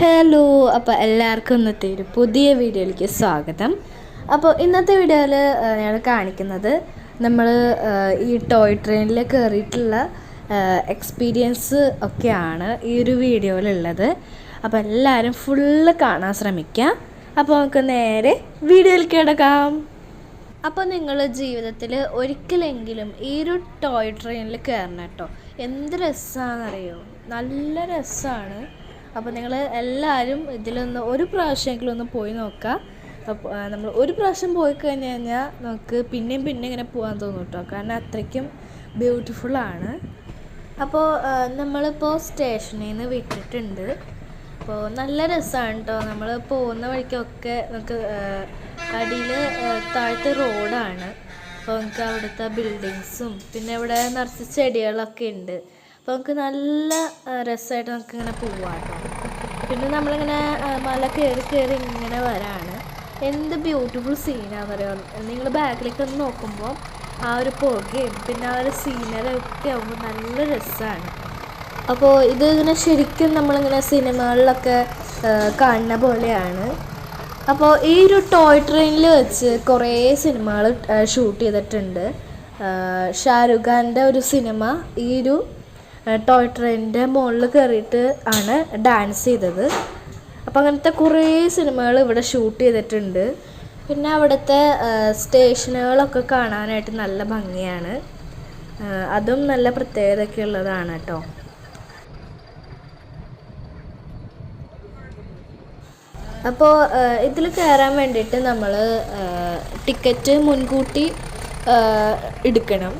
Hello അപ്പോൾ എല്ലാവർക്കും ഇന്നത്തെ ഒരു പുതിയ വീഡിയോയിലേക്ക് സ്വാഗതം. അപ്പോൾ ഇന്നത്തെ വീഡിയോയിൽ ഞാൻ കാണിക്കുന്നത് നമ്മൾ ഈ ടോയ് ട്രെയിനിൽ കയറിയിട്ടുള്ള എക്സ്പീരിയൻസ് ഒക്കെയാണ് ഈ ഒരു വീഡിയോയിലുള്ളത്. അപ്പോൾ എല്ലാവരും ഫുള്ള് കാണാൻ ശ്രമിക്കാം. അപ്പോൾ നമുക്ക് നേരെ വീഡിയോയിലേക്ക് കിടക്കാം. അപ്പോൾ നിങ്ങൾ ജീവിതത്തിൽ ഒരിക്കലെങ്കിലും ഈ ഒരു ടോയ് ട്രെയിനിൽ കയറണം കേട്ടോ. എന്ത് രസമാണെന്നറിയോ നല്ല രസമാണ് അപ്പോൾ നിങ്ങൾ എല്ലാവരും ഇതിലൊന്ന് ഒരു പ്രാവശ്യമെങ്കിലും ഒന്ന് പോയി നോക്കുക അപ്പോൾ നമ്മൾ ഒരു പ്രാവശ്യം പോയി കഴിഞ്ഞ് കഴിഞ്ഞാൽ നമുക്ക് പിന്നെയും പിന്നെ ഇങ്ങനെ പോകാൻ തോന്നും കേട്ടോ കാരണം അത്രയ്ക്കും ബ്യൂട്ടിഫുള്ളാണ് അപ്പോൾ നമ്മളിപ്പോൾ സ്റ്റേഷനിൽ നിന്ന് വിട്ടിട്ടുണ്ട്. അപ്പോൾ നല്ല രസമാണ് കേട്ടോ നമ്മൾ പോകുന്ന വഴിക്കൊക്കെ നമുക്ക് അടിയിൽ താഴത്തെ റോഡാണ്. അപ്പോൾ നമുക്ക് അവിടുത്തെ ബിൽഡിങ്സും പിന്നെ ഇവിടെ നിറച്ച് ചെടികളൊക്കെ ഉണ്ട്. അപ്പോൾ നമുക്ക് നല്ല രസമായിട്ട് നമുക്ക് ഇങ്ങനെ പോവാം കേട്ടോ പിന്നെ നമ്മളിങ്ങനെ മല കയറി കയറി ഇങ്ങനെ വരാണ്. എന്ത് ബ്യൂട്ടിഫുൾ സീനാണെന്ന് പറയുക നിങ്ങൾ ബാക്കിലേക്ക് ഒന്ന് നോക്കുമ്പോൾ ആ ഒരു പുകയും പിന്നെ ആ ഒരു സീനറി ഒക്കെ ആകുമ്പോൾ നല്ല രസമാണ് അപ്പോൾ ഇത് ഇങ്ങനെ ശരിക്കും നമ്മളിങ്ങനെ സിനിമകളിലൊക്കെ കാണുന്ന പോലെയാണ്. അപ്പോൾ ഈ ഒരു ടോയ് ട്രെയിനിൽ വെച്ച് കുറേ സിനിമകൾ ഷൂട്ട് ചെയ്തിട്ടുണ്ട്. ഷാരൂഖ് ഖാന്റെ ഒരു സിനിമ ഈ ഒരു ടോയ് ട്രെയിനിന്റെ മുകളിൽ കയറിയിട്ട് ആണ് ഡാൻസ് ചെയ്തത്. അപ്പം അങ്ങനത്തെ കുറേ സിനിമകൾ ഇവിടെ ഷൂട്ട് ചെയ്തിട്ടുണ്ട്. പിന്നെ അവിടുത്തെ സ്റ്റേഷനുകളൊക്കെ കാണാനായിട്ട് നല്ല ഭംഗിയാണ്. അതും നല്ല പ്രത്യേകതയൊക്കെ ഉള്ളതാണ് കേട്ടോ. അപ്പോൾ ഇതിൽ കയറാൻ വേണ്ടിയിട്ട് നമ്മൾ ടിക്കറ്റ് മുൻകൂട്ടി എടുക്കണം.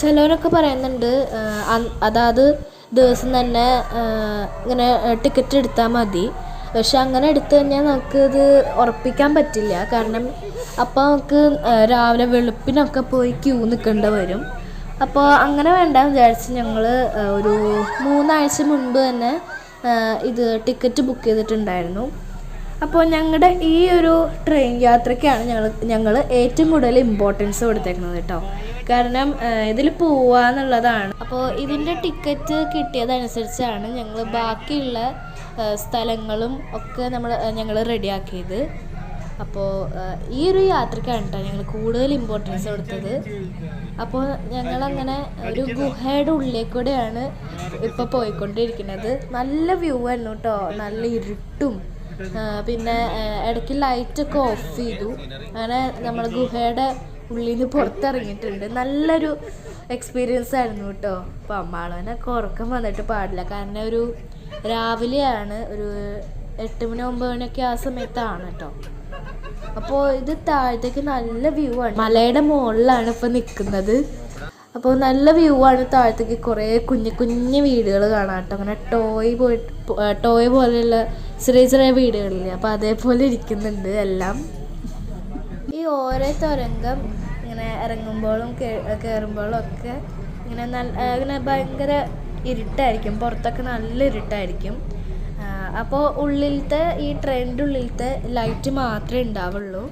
ചിലവരൊക്കെ പറയുന്നുണ്ട് അതാത് ദിവസം തന്നെ ഇങ്ങനെ ടിക്കറ്റ് എടുത്താൽ മതി. പക്ഷെ അങ്ങനെ എടുത്തു കഴിഞ്ഞാൽ ഇത് ഉറപ്പിക്കാൻ പറ്റില്ല. കാരണം അപ്പോൾ നമുക്ക് രാവിലെ വെളുപ്പിനൊക്കെ പോയി ക്യൂ നിൽക്കേണ്ടി വരും. അപ്പോൾ അങ്ങനെ വേണ്ട വിചാരിച്ച് ഞങ്ങൾ ഒരു മൂന്നാഴ്ച മുൻപ് തന്നെ ഇത് ടിക്കറ്റ് ബുക്ക് ചെയ്തിട്ടുണ്ടായിരുന്നു. അപ്പോൾ ഞങ്ങളുടെ ഈ ഒരു ട്രെയിൻ യാത്രയ്ക്കാണ് ഞങ്ങൾ ഞങ്ങൾ ഏറ്റവും കൂടുതൽ ഇമ്പോർട്ടൻസ് കൊടുത്തേക്കുന്നത് കേട്ടോ. കാരണം ഇതിൽ പോവാന്നുള്ളതാണ് അപ്പോൾ ഇതിന്റെ ടിക്കറ്റ് കിട്ടിയതനുസരിച്ചാണ് ഞങ്ങൾ ബാക്കിയുള്ള സ്ഥലങ്ങളും ഒക്കെ നമ്മൾ ഞങ്ങൾ റെഡിയാക്കിയത് അപ്പോൾ ഈ ഒരു യാത്രയ്ക്കാണ് കേട്ടോ ഞങ്ങൾ കൂടുതൽ ഇമ്പോർട്ടൻസ് കൊടുത്തത്. അപ്പോൾ ഞങ്ങളങ്ങനെ ഒരു ഗുഹയുടെ ഉള്ളിൽ കൂടെയാണ് ഇപ്പോൾ പോയിക്കൊണ്ടിരിക്കുന്നത്. നല്ല വ്യൂ ആയിരുന്നു കേട്ടോ. നല്ല ഇരുട്ടും പിന്നെ ഇടയ്ക്ക് ലൈറ്റൊക്കെ ഓഫ് ചെയ്തു. അങ്ങനെ നമ്മൾ ഗുഹയുടെ ഉള്ളിൽ നിന്ന് പുറത്തിറങ്ങിയിട്ടുണ്ട്. നല്ലൊരു എക്സ്പീരിയൻസ് ആയിരുന്നു കേട്ടോ. അപ്പോൾ അമ്മാളവനൊക്കെ ഉറക്കം വന്നിട്ട് പാടില്ല. കാരണം ഒരു രാവിലെയാണ് ഒരു എട്ട് മണി ഒമ്പത് മണിയൊക്കെ ആ സമയത്താണ് കേട്ടോ. അപ്പോൾ ഇത് താഴത്തേക്ക് നല്ല വ്യൂ ആണ്. മലയുടെ മുകളിലാണ് ഇപ്പോൾ നിൽക്കുന്നത് അപ്പോൾ നല്ല വ്യൂ ആണ് താഴത്തേക്ക് കുറേ കുഞ്ഞു കുഞ്ഞു വീടുകൾ കാണാം കേട്ടോ അങ്ങനെ ടോയ് പോയിട്ട് ടോയ് പോലെയുള്ള ചെറിയ ചെറിയ വീടുകളില്ലേ. അപ്പോൾ അതേപോലെ ഇരിക്കുന്നുണ്ട് എല്ലാം. ഈ ഓരോ തുരങ്കം ഇങ്ങനെ ഇറങ്ങുമ്പോഴും കയറുമ്പോഴും ഒക്കെ ഇങ്ങനെ നല്ല ഇങ്ങനെ ഭയങ്കര ഇരുട്ടായിരിക്കും. പുറത്തൊക്കെ നല്ല ഇരുട്ടായിരിക്കും. അപ്പോൾ ഉള്ളിലത്തെ ഈ ട്രെയിനിന്റെ ഉള്ളിലത്തെ ലൈറ്റ് മാത്രമേ ഉണ്ടാവുള്ളൂ.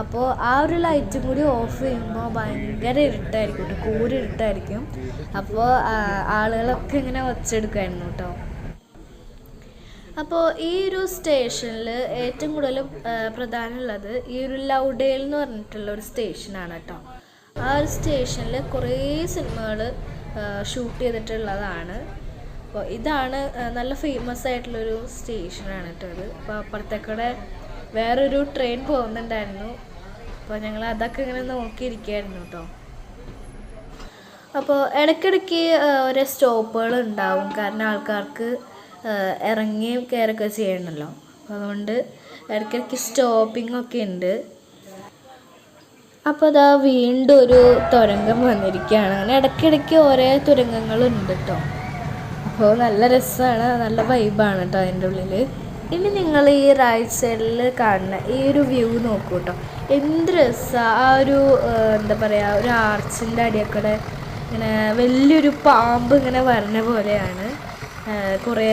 അപ്പോൾ ആ ഒരു ലൈറ്റും കൂടി ഓഫ് ചെയ്യുമ്പോൾ ഭയങ്കര ഇരുട്ടായിരിക്കും കേട്ടോ കൂരി ഇരുട്ടായിരിക്കും. അപ്പോൾ ആളുകളൊക്കെ ഇങ്ങനെ ഒച്ചെടുക്കുമായിരുന്നു കേട്ടോ അപ്പോൾ ഈ ഒരു സ്റ്റേഷനിൽ ഏറ്റവും കൂടുതൽ പ്രധാനമുള്ളത് ഈ ഒരു ലൗഡേൽ എന്ന് പറഞ്ഞിട്ടുള്ള ഒരു സ്റ്റേഷനാണ് കേട്ടോ ആ ഒരു സ്റ്റേഷനിൽ കുറേ സിനിമകൾ ഷൂട്ട് ചെയ്തിട്ടുള്ളതാണ്. അപ്പോൾ ഇതാണ് നല്ല ഫേമസ് ആയിട്ടുള്ളൊരു സ്റ്റേഷനാണ് കേട്ടോ ഇത്. അപ്പോൾ അപ്പുറത്തേക്കൂടെ വേറൊരു ട്രെയിൻ പോകുന്നുണ്ടായിരുന്നു. അപ്പോൾ ഞങ്ങൾ അതൊക്കെ ഇങ്ങനെ നോക്കിയിരിക്കുകയായിരുന്നു കേട്ടോ അപ്പോൾ ഇടയ്ക്കിടയ്ക്ക് ഓരോ സ്റ്റോപ്പുകൾ ഉണ്ടാവും. കാരണം ആൾക്കാർക്ക് ഇറങ്ങി കയറൊക്കെ ചെയ്യണമല്ലോ അപ്പോൾ അതുകൊണ്ട് ഇടയ്ക്കിടയ്ക്ക് സ്റ്റോപ്പിംഗ് ഒക്കെ ഉണ്ട്. അപ്പോൾ അതാ വീണ്ടും ഒരു തുരങ്കം വന്നിരിക്കുകയാണ്. അങ്ങനെ ഇടയ്ക്കിടയ്ക്ക് ഓരോ തുരങ്കങ്ങളുണ്ട് കേട്ടോ അപ്പോൾ നല്ല രസമാണ് നല്ല വൈബാണ് കേട്ടോ അതിന്റെ ഉള്ളിൽ ഇനി നിങ്ങൾ ഈ റൈറ്റ് സൈഡിൽ കാണുന്ന ഈ ഒരു വ്യൂ നോക്കൂ കേട്ടോ എന്ത് രസമാണ് ആ ഒരു എന്താ പറയുക ഒരു ആർച്ചിന്റെ അടിയൊക്കെ ഇങ്ങനെ വലിയൊരു പാമ്പ് ഇങ്ങനെ വരണ പോലെയാണ്. കുറേ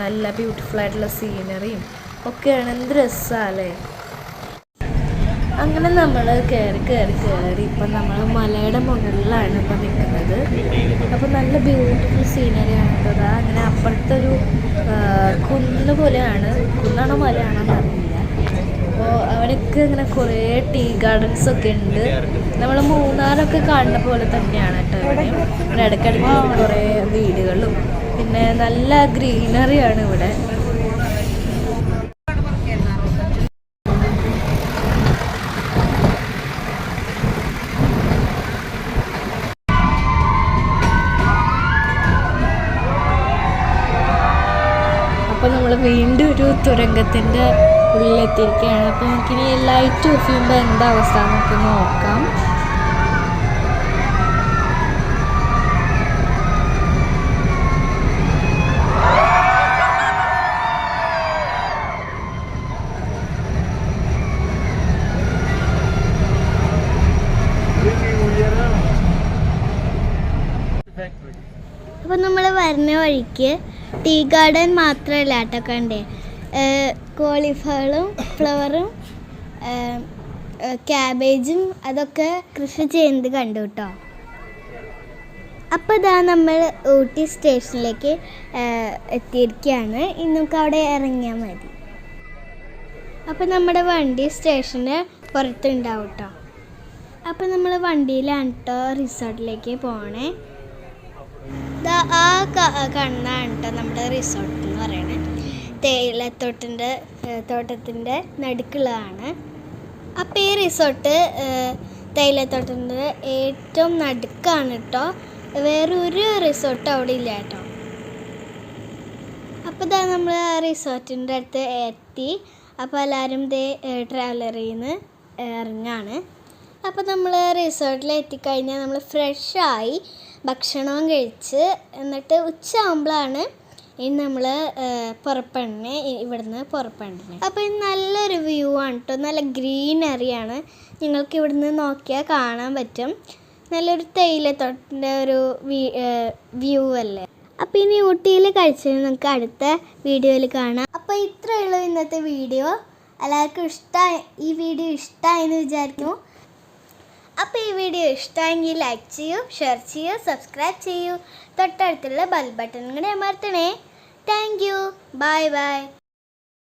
നല്ല ബ്യൂട്ടിഫുൾ ആയിട്ടുള്ള സീനറിയും ഒക്കെയാണ്. എന്ത് രസമല്ലേ അങ്ങനെ നമ്മൾ കയറി കയറി കയറി ഇപ്പം നമ്മൾ മലയുടെ മുകളിലാണ് ഇപ്പം നിൽക്കുന്നത് അപ്പോൾ നല്ല ബ്യൂട്ടിഫുൾ സീനറിയാണ് കേട്ടോ അങ്ങനെ അപ്പുറത്തെ ഒരു കുന്ന് പോലെയാണ്. കുന്നാണോ മലയാണോ എന്നറിയില്ല. അപ്പോൾ അവിടെയൊക്കെ ഇങ്ങനെ കുറേ ടീ ഗാർഡൻസ് ഒക്കെ ഉണ്ട്. നമ്മൾ മൂന്നാറൊക്കെ കാണുന്ന പോലെ തന്നെയാണ് കേട്ടോ ഇവിടെ ഇടയ്ക്കിടയ്ക്ക് കുറേ വീടുകളും. പിന്നെ നല്ല ഗ്രീനറിയാണ് ഇവിടെ അപ്പോൾ വീണ്ടും ഒരു തുരങ്കത്തിന്റെ ഉള്ളിലെത്തിയിരിക്കുകയാണ്. അപ്പോൾ നമുക്കിനി ലൈറ്റ് ഓഫ് ചെയ്യുമ്പോൾ എന്താ അവസ്ഥ? നമുക്ക് നോക്കാം. അപ്പോൾ നമ്മൾ വരുന്ന വഴിക്ക് ടീ ഗാർഡൻ മാത്രമല്ല കേട്ടോ കണ്ടേ. കോളിഫ്ലവറും ഫ്ലവറും ക്യാബേജും അതൊക്കെ കൃഷി ചെയ്യുന്നത് കണ്ടു കേട്ടോ. അപ്പോൾ ഇതാ നമ്മൾ ഊട്ടി സ്റ്റേഷനിലേക്ക് എത്തിയിരിക്കുകയാണ്. ഇന്ന് നമുക്ക് അവിടെ ഇറങ്ങിയാൽ മതി. അപ്പോൾ നമ്മുടെ വണ്ടി സ്റ്റേഷന് പുറത്തുണ്ടാവും കേട്ടോ. അപ്പോൾ നമ്മൾ വണ്ടിയിലാണ് കേട്ടോ റിസോർട്ടിലേക്ക് പോകണേ ആ കാണുന്നതാണ് കേട്ടോ നമ്മുടെ റിസോർട്ട് എന്ന് പറയുന്നത് തേയിലത്തോട്ടിന്റെ തോട്ടത്തിന്റെ നടുക്കുള്ളതാണ്. അപ്പോൾ ഈ റിസോർട്ട് തേയിലത്തോട്ടത്തിന്റെ ഏറ്റവും നടുക്കാണ് കേട്ടോ വേറെ ഒരു റിസോർട്ട് അവിടെ ഇല്ല കേട്ടോ അപ്പോൾ ഇതാ നമ്മൾ ആ റിസോർട്ടിന്റെ അടുത്ത് എത്തി. അപ്പോൾ എല്ലാവരും ദേ ട്രാവലറിൽ നിന്ന് ഇറങ്ങാണ് അപ്പോൾ നമ്മൾ റിസോർട്ടിൽ എത്തിക്കഴിഞ്ഞാൽ നമ്മൾ ഫ്രഷായി ഭക്ഷണവും കഴിച്ച് എന്നിട്ട് ഉച്ചയാകുമ്പോഴാണ് ഇനി നമ്മൾ പുറപ്പെടണേ ഇവിടുന്ന് പുറപ്പെടണേ അപ്പോൾ ഇത് നല്ലൊരു വ്യൂ ആണ് കേട്ടോ നല്ല ഗ്രീനറിയാണ്. നിങ്ങൾക്ക് ഇവിടുന്ന് നോക്കിയാൽ കാണാൻ പറ്റും. നല്ലൊരു തേയിലത്തോട്ടത്തിന്റെ ഒരു വ്യൂ അല്ലേ? അപ്പോൾ ഇനി ഊട്ടിയിൽ കഴിച്ചത് നമുക്ക് അടുത്ത വീഡിയോയിൽ കാണാം. അപ്പോൾ ഇത്രയേ ഉള്ളൂ ഇന്നത്തെ വീഡിയോ. എല്ലാവർക്കും ഇഷ്ടമായി ഈ വീഡിയോ ഇഷ്ടമായി എന്ന് വിചാരിക്കുന്നു. അപ്പോൾ ഈ വീഡിയോ ഇഷ്ടമായെങ്കിൽ ലൈക്ക് ചെയ്യൂ ഷെയർ ചെയ്യൂ സബ്സ്ക്രൈബ് ചെയ്യൂ. തൊട്ടടുത്തുള്ള ബെൽ ബട്ടൺ കൂടെ അമർത്തണേ. Thank you bye bye